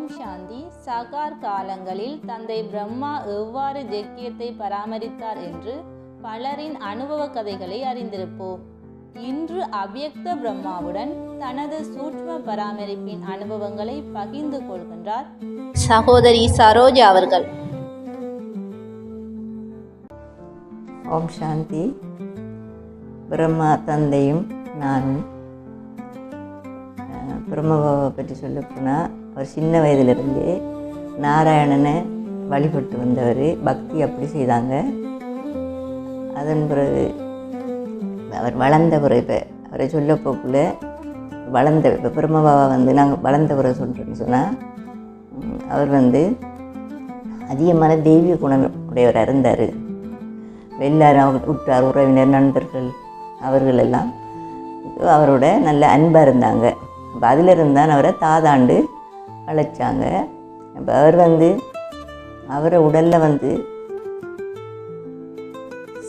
ஓம் சாந்தி. சகார் காலங்களில் தந்தை பிரம்மா எவ்வாறு ஜக்கியத்தை பராமரித்தார் என்று பலரின் அனுபவ கதைகளை அறிந்திருப்போம். இன்று அவ்யக்த பிரம்மாவுடன் தனது சூட்ச்ம பராமரிப்பின் அனுபவங்களை பகிர்ந்து கொள்கின்றார் சகோதரி சரோஜா அவர்கள். ஓம் சாந்தி. பிரம்மா தந்தையும் நானும் அஹ், பிரம்மபாவை பற்றி சொல்லப்போனால் அவர் சின்ன வயதிலிருந்தே நாராயணனை வழிபட்டு வந்தவர். பக்தி அப்படி செய்தாங்க. அதன் பிறகு அவர் வளர்ந்த பிறகு இப்போ அவரை சொல்ல போக்குள்ள வளர்ந்த இப்போ பிரம்மபாவா வந்து நாங்கள் வளர்ந்த பிறகு சொல்கிறேன்னு சொன்னால் அவர் வந்து அதிகமான தெய்வீக குணம் உடையவராக இருந்தார். எல்லாரும் அவர் உற்றார் உறவினர் நண்பர்கள் அவர்கள் எல்லாம் அவரோட நல்ல அன்பாக இருந்தாங்க. அப்போ அதிலிருந்து தான் அவரை தாதாண்டு அழைச்சாங்க. அப்போ அவர் வந்து அவரை உடலில் வந்து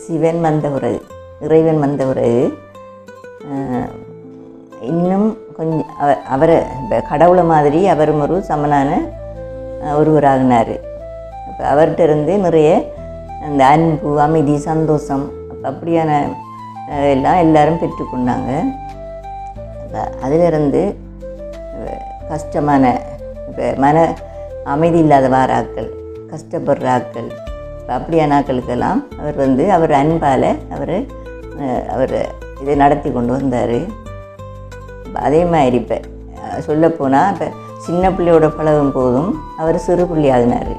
சிவன் வந்த பிறகு இறைவன் வந்த பிறகு இன்னும் கொஞ்சம் அவரை கடவுளை மாதிரி அவரும் ஒரு சமனான ஒருவராகினார். அப்போ அவர்கிட்ட இருந்து நிறைய அந்த அன்பு அமைதி சந்தோஷம் அப்படியான எல்லாம் எல்லாரும் பெற்றுக்கொண்டாங்க. அதிலிருந்து கஷ்டமான இப்போ மன அமைதி இல்லாத வாராக்கள் கஷ்டப்படுற ஆட்கள் இப்போ அப்படியான ஆட்களுக்கெல்லாம் அவர் வந்து அவர் அன்பால் அவர் அவர் இதை நடத்தி கொண்டு வந்தார். அதே மாதிரி இப்போ சொல்லப்போனால் இப்போ சின்ன பிள்ளையோட பழகும் போதும் அவர் சிறு பிள்ளையாகினார்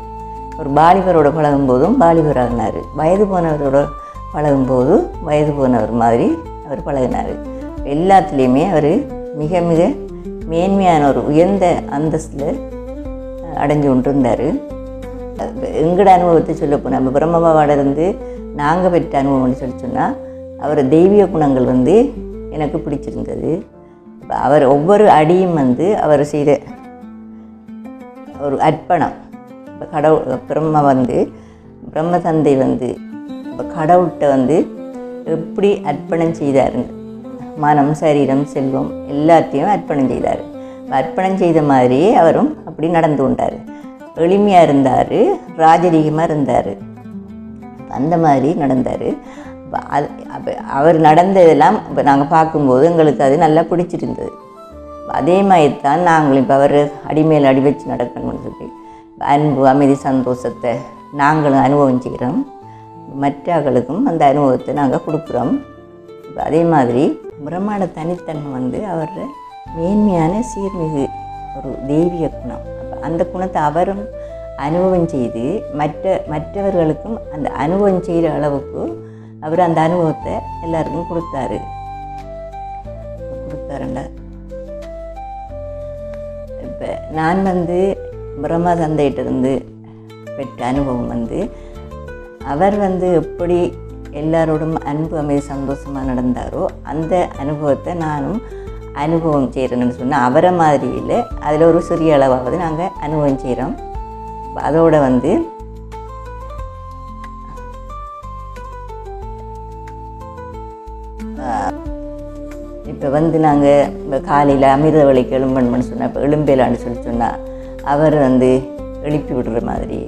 ஒரு பாலிபரோட பழகும் போதும் பாலிபர் ஆகினார். வயது போனவரோட பழகும் போது வயது போனவர் மாதிரி அவர் பழகினார். எல்லாத்துலேயுமே அவர் மிக மிக மேன்மையான ஒரு உயர்ந்த அந்தஸ்தில் அடைஞ்சு கொண்டிருந்தார். எங்களோட அனுபவத்தை சொல்ல போனால் நம்ம பிரம்மபாவோட இருந்து நாங்கள் பெற்ற அனுபவம்னு சொல்லி சொன்னால் அவர் தெய்வீக குணங்கள் வந்து எனக்கு பிடிச்சிருந்தது. அவர் ஒவ்வொரு அடியும் வந்து அவர் செய்த ஒரு அர்ப்பணம். இப்போ கடவுள் பிரம்ம வந்து பிரம்ம தந்தை வந்து இப்போ கடவுள்கிட்ட வந்து எப்படி அர்ப்பணம் செய்தாருன்னு மனம் சரீரம் செல்வம் எல்லாத்தையும் அர்ப்பணம் செய்தார். அர்ப்பணம் செய்த மாதிரியே அவரும் அப்படி நடந்து கொண்டார். எளிமையாக இருந்தார் ராஜரீகமாக இருந்தார். அந்த மாதிரி நடந்தார். அது அவர் நடந்ததெல்லாம் இப்போ நாங்கள் பார்க்கும்போது எங்களுக்கு அது நல்லா பிடிச்சிருந்தது. அதே மாதிரி தான் நாங்களும் இப்போ அவர் அடிமேல் அடி வச்சு நடக்கணும்னு சொல்லி அன்பு அமைதி சந்தோஷத்தை நாங்களும் அனுபவம் செய்கிறோம் மற்றவர்களுக்கும் அந்த அனுபவத்தை நாங்கள் கொடுக்குறோம். அதே மாதிரி பிரம்மாண்ட தனித்தன்மை வந்து அவரோட மேன்மையான சீர்மிகு ஒரு தெய்வீக குணம். அந்த குணத்தை அவரும் அனுபவம் செய்து மற்ற மற்றவர்களுக்கும் அந்த அனுபவம் செய்கிற அளவுக்கு அவர் அந்த அனுபவத்தை எல்லாருக்கும் கொடுத்தாரு. கொடுத்தாருண்டா இப்போ நான் வந்து பிரம்மா தந்தையிட்டிருந்து பெற்ற அனுபவம் வந்து அவர் வந்து எப்படி எல்லாரோடும் அன்பு அமைதி சந்தோஷமாக நடந்தாரோ அந்த அனுபவத்தை நானும் அனுபவம் செய்கிறேன்னு சொன்னால் அவரை மாதிரி இல்லை. அதில் ஒரு சிறிய அளவாவது நாங்கள் அனுபவம் செய்கிறோம் அதோடு வந்து இப்போ வந்து நாங்கள் இப்போ காலையில் அமிர்த வழிக்கு எழும்பணும்னு சொன்னால் இப்போ எழும்பேலான்னு சொல்லி சொன்னால் அவர் வந்து எழுப்பி விடுற மாதிரி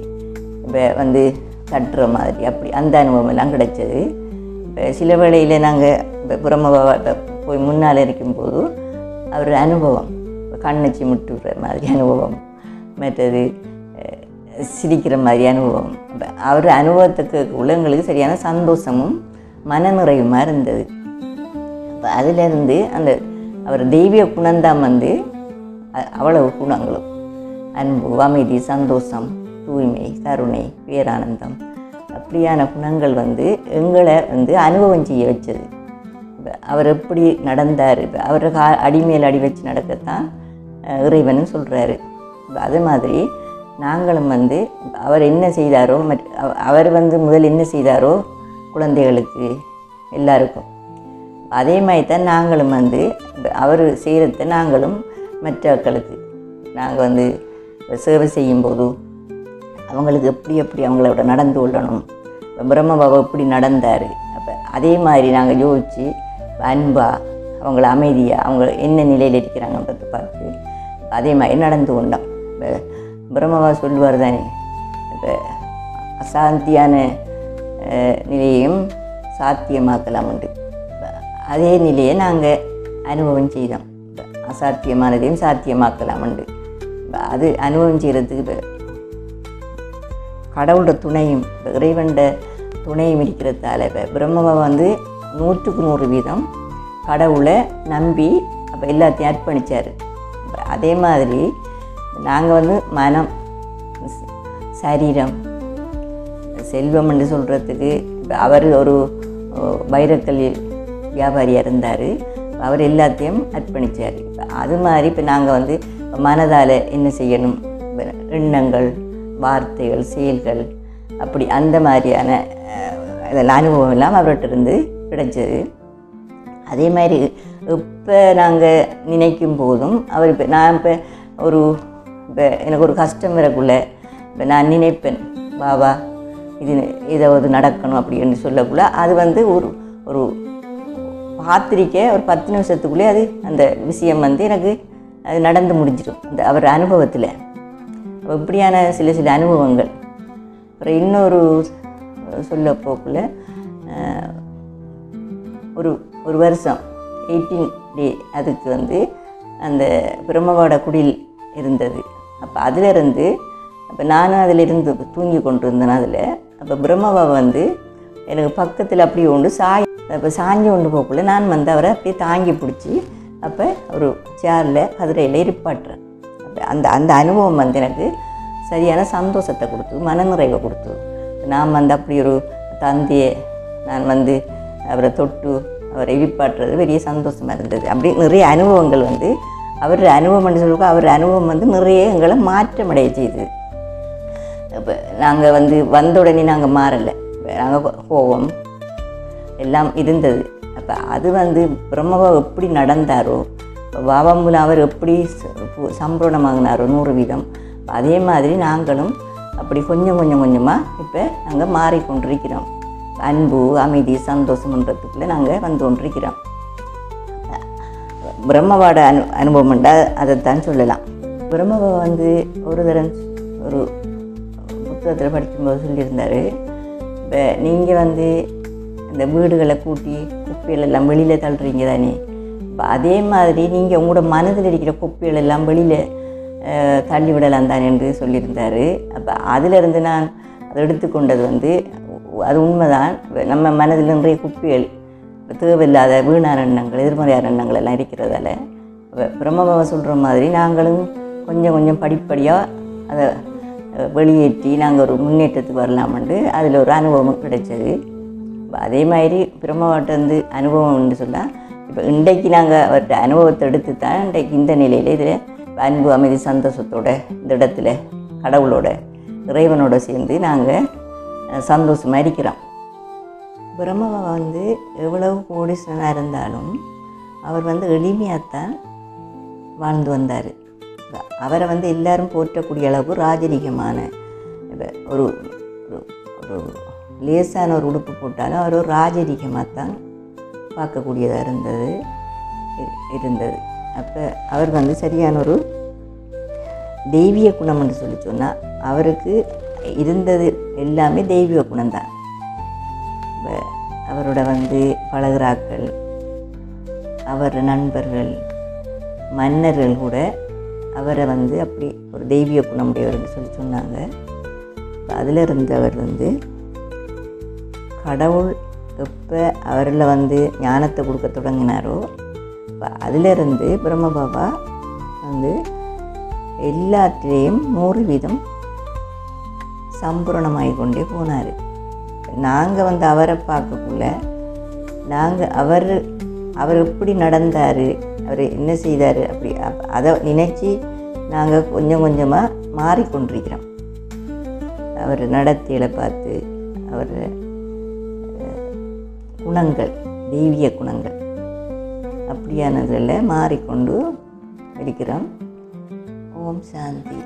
இப்போ வந்து தட்டுற மாதிரி அப்படி அந்த அனுபவம் கிடைச்சது. இப்போ சில வேளையில் நாங்கள் இப்போ புறமபாவா போய் முன்னால் இருக்கும்போது அவர் அனுபவம் கண்ணச்சி முட்டுற மாதிரி அனுபவம் மற்றது சிரிக்கிற மாதிரி அனுபவம். அவர் அனுபவத்துக்கு உள்ளவங்களுக்கு சரியான சந்தோஷமும் மனநிறைவுமாக இருந்தது. அப்போ அதிலிருந்து அந்த அவர் தெய்வீக குணந்தான் வந்து அவ்வளவு குணங்களும். அன்பு அமைதி சந்தோஷம் தூய்மை கருணை பேரானந்தம். அப்படியான குணங்கள் வந்து எங்களை வந்து அனுபவம் செய்ய வச்சது. அவர் எப்படி நடந்தார்? அவர் கா அடிமேல் அடி வச்சு நடக்கத்தான் இறைவன் சொல்கிறாரு அது மாதிரி நாங்களும் வந்து அவர் என்ன செய்தாரோ மற்ற அவர் வந்து முதல் என்ன செய்தாரோ குழந்தைகளுக்கு எல்லாருக்கும். அதே மாதிரி தான் நாங்களும் வந்து அவர் செய்கிறத நாங்களும் மற்றவர்களுக்கு நாங்கள் வந்து சேவை செய்யும்போதும் அவங்களுக்கு எப்படி எப்படி அவங்களோட நடந்து கொள்ளணும். பிரம்ம பாபா எப்படி நடந்தார்? அப்போ அதே மாதிரி நாங்கள் யோசித்து அன்பாக அவங்கள அமைதியாக அவங்க என்ன நிலையில் இருக்கிறாங்கன்றதை பார்த்து அதே மாதிரி நடந்து கொண்டோம். இப்போ பிரம்மவா சொல்லுவார் தானே இப்போ அசாந்தியான நிலையும் நிலையையும் சாத்தியமாக்கலாம் உண்டு அதே நிலையை நாங்கள் அனுபவம் செய்தோம். அசாத்தியமானதையும் சாத்தியமாக்கலாம் உண்டு அது அனுபவம் செய்கிறதுக்கு கடவுளோட துணையும் இறைவன்ட துணையும் இருக்கிறதால இப்போ பிரம்மவை வந்து நூற்றுக்கு நூறு வீதம் கடவுளை நம்பி அப்போ எல்லாத்தையும் அர்ப்பணித்தார் அதே மாதிரி நாங்கள் வந்து மனம் சரீரம் செல்வம் என்று சொல்கிறதுக்கு அவர் ஒரு அஹ், வைரக்கல் வியாபாரியாக இருந்தார். அவர் எல்லாத்தையும் அர்ப்பணித்தார் அது மாதிரி இப்போ நாங்கள் வந்து மனதால் என்ன செய்யணும்? எண்ணங்கள் வார்த்தைகள் செயல்கள் அப்படி அந்த மாதிரியான இதெல்லாம் அனுபவம் எல்லாம் அவர்கிட்ட இருந்து கிடைச்சது. அதே மாதிரி இப்போ நாங்கள் நினைக்கும் போதும் அவர் இப்போ நான் இப்போ ஒரு இப்போ எனக்கு ஒரு கஷ்டம் வரக்குள்ளே இப்போ நான் நினைப்பேன் பாபா இது இதை நடக்கணும் அப்படின்னு சொல்லக்குள்ள அது வந்து ஒரு ஒரு பார்த்திருக்க ஒரு பத்து நிமிஷத்துக்குள்ளே அது அந்த விஷயம் வந்து எனக்கு அது நடந்து முடிஞ்சிடும். இந்த அவர் அனுபவத்தில். இப்படியான சில சில அனுபவங்கள். அப்புறம் இன்னொரு சொல்ல போக்கில் ஒரு ஒரு வருஷம் எயிட்டீன் டே அதுக்கு வந்து அந்த பிரம்மவாட குடில் இருந்தது. அப்போ அதிலிருந்து அப்போ நானும் அதில் இருந்து தூங்கி கொண்டு இருந்தேன் அதில். அப்போ பிரம்மவா வந்து எனக்கு பக்கத்தில் அப்படியே உண்டு சாய் அப்போ சாஞ்சி கொண்டு போகக்குள்ள நான் வந்து அவரை அப்படியே தாங்கி பிடிச்சி அப்போ ஒரு சேரில் கதிரையில் இருப்பாட்டுறேன். அந்த அந்த அனுபவம் வந்து எனக்கு சரியான சந்தோஷத்தை கொடுத்து மனநிறைவை கொடுத்து நான் வந்து அப்படி ஒரு தந்தையை நான் வந்து அவரை தொட்டு அவரை இழிப்பாட்டுறது பெரிய சந்தோஷமாக இருந்தது. அப்படி நிறைய அனுபவங்கள் வந்து அவர் அனுபவம் சொல்லுவோம் அவர் அனுபவம் வந்து நிறைய எங்களை மாற்றமடைய செய்தது இப்போ நாங்கள் வந்து வந்த உடனே நாங்கள் மாறலை. நாங்கள் கோவம் எல்லாம் இருந்தது. அப்போ அது வந்து பிரம்மவா எப்படி நடந்தாரோ பாபா மூலம் அவர் எப்படி சம்பூர்ணமாகினாரோ நூறு வீதம். அதே மாதிரி நாங்களும் அப்படி கொஞ்சம் கொஞ்சம் கொஞ்சமாக இப்போ நாங்கள் மாறிக்கொண்டிருக்கிறோம். அன்பு அமைதி சந்தோஷம்ன்றதுக்குள்ளே நாங்கள் வந்து கொண்டிருக்கிறோம். பிரம்மவாட அனு அனுபவம்ண்டா அதைத்தான் சொல்லலாம். பிரம்மவா வந்து ஒரு தரம் ஒரு புத்தகத்தில் படிக்கும்போது சொல்லியிருந்தார். இப்போ நீங்கள் வந்து இந்த வீடுகளை கூட்டி குப்பைகள் எல்லாம் வெளியில் தள்ளுறீங்க தானே? இப்போ அதே மாதிரி நீங்கள் உங்களோட மனதில் இருக்கிற குப்பைகள் எல்லாம் வெளியில் தள்ளி விடலாம் தான் என்று சொல்லியிருந்தார். அப்போ அதிலிருந்து நான் அதை எடுத்துக்கொண்டது வந்து அது உண்மைதான். நம்ம மனதில் நிறைய குப்பைகள் தேவையில்லாத வீணான எண்ணங்கள் எதிர்மறையான எண்ணங்கள் எல்லாம் இருக்கிறதால அப்ப சொல்கிற மாதிரி நாங்களும் கொஞ்சம் கொஞ்சம் படிப்படியாக அதை வெளியேற்றி நாங்கள் ஒரு முன்னேற்றத்துக்கு வரலாம்னு அதில் ஒரு அனுபவம் கிடைச்சது. அதே மாதிரி பிரம்மவாட்ட வந்து அனுபவம்னு சொன்னால் இப்போ இன்றைக்கு நாங்கள் அவர்கிட்ட அனுபவத்தை எடுத்து தான் இன்றைக்கு இந்த நிலையில் இதில் அன்பு அமைதி சந்தோஷத்தோட இந்த இடத்துல கடவுளோட இறைவனோட சேர்ந்து நாங்கள் சந்தோஷமாக இருக்கிறோம். பிரம்மவா வந்து எவ்வளவு கோடீஸ்வரனாக இருந்தாலும் அவர் வந்து எளிமையாகத்தான் வாழ்ந்து வந்தார். அவரை வந்து எல்லாரும் போற்றக்கூடிய அளவுக்கு ராஜரிகமான இப்ப ஒரு ஒரு- லேசான ஒரு உடுப்பு போட்டாலும் அவர் ஒரு ராஜரிகமாக தான் பார்க்கக்கூடியதாக இருந்தது. இருந்தது. அப்போ அவர் வந்து சரியான ஒரு தெய்வீக குணம் என்று சொல்லி சொன்னால் அவருக்கு இருந்தது எல்லாமே தெய்வீக குணம்தான். இப்போ அவரோட வந்து பழகிறாக்கள் அவர் நண்பர்கள் மன்னர்கள் கூட அவரை வந்து அப்படி ஒரு தெய்வீக குணமுடையவர்னு சொல்லி சொன்னாங்க. அதில் இருந்து அவர் வந்து கடவுள் எப்போ அவரில் வந்து ஞானத்தை கொடுக்க தொடங்கினாரோ இப்போ அதிலிருந்து பிரம்மபாபா வந்து எல்லாத்திலேயும் நூறு வீதம் சம்பூரணமாகி கொண்டே போனார். நாங்கள் வந்து அவரை பார்க்கக்குள்ள நாங்கள் அவர் அவர் எப்படி நடந்தார் அவர் என்ன செய்தார் அப்படி அதை நினச்சி நாங்கள் கொஞ்சம் கொஞ்சமாக மாறிக்கொண்டிருக்கிறோம். அவர் நடத்தையில பார்த்து அவர் குணங்கள் தெய்வீக குணங்கள். அப்படியானதில் மாறிக்கொண்டு இருக்கிறோம். ஓம் சாந்தி.